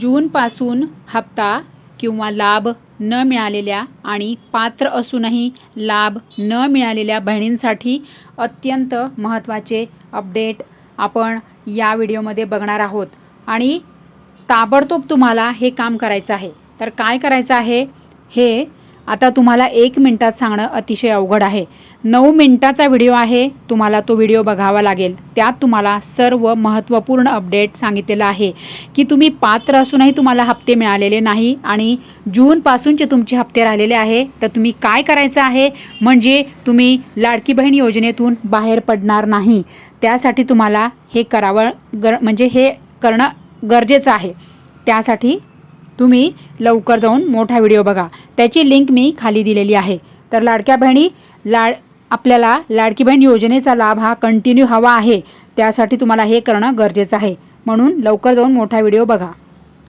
जूनपासून हप्ता किंवा लाभ न मिळालेल्या आणि पात्र असूनही लाभ न मिळालेल्या बहिणींसाठी अत्यंत महत्त्वाचे अपडेट आपण या व्हिडिओमध्ये बघणार आहोत. आणि ताबडतोब तुम्हाला हे काम करायचं आहे. तर काय करायचं आहे? हे आता तुम्हाला एक मिनटात सांगणं अतिशय अवघड आहे. नऊ मिनटाचा व्हिडिओ आहे तुम्हाला तो व्हिडिओ बघावा लागेल. त्यात तुम्हाला सर्व महत्त्वपूर्ण अपडेट सांगितलेलं आहे की तुम्ही पात्र असूनही तुम्हाला हप्ते मिळालेले नाही आणि जूनपासूनचे तुमचे हप्ते राहिलेले आहे तर तुम्ही काय करायचं आहे? म्हणजे तुम्ही लाडकी बहीण योजनेतून बाहेर पडणार नाही. त्यासाठी तुम्हाला हे करावं गर म्हणजे हे करणं गरजेचं आहे. त्यासाठी तुम्ही लवकर जाऊन मोठा व्हिडिओ बघा. त्याची लिंक मी खाली दिलेली आहे. तर लाडक्या बहिणी लाड आपल्याला लाडकी बहीण योजनेचा लाभ हा कंटिन्यू हवा आहे. त्यासाठी तुम्हाला हे करणं गरजेचं आहे. म्हणून लवकर जाऊन मोठा व्हिडिओ बघा.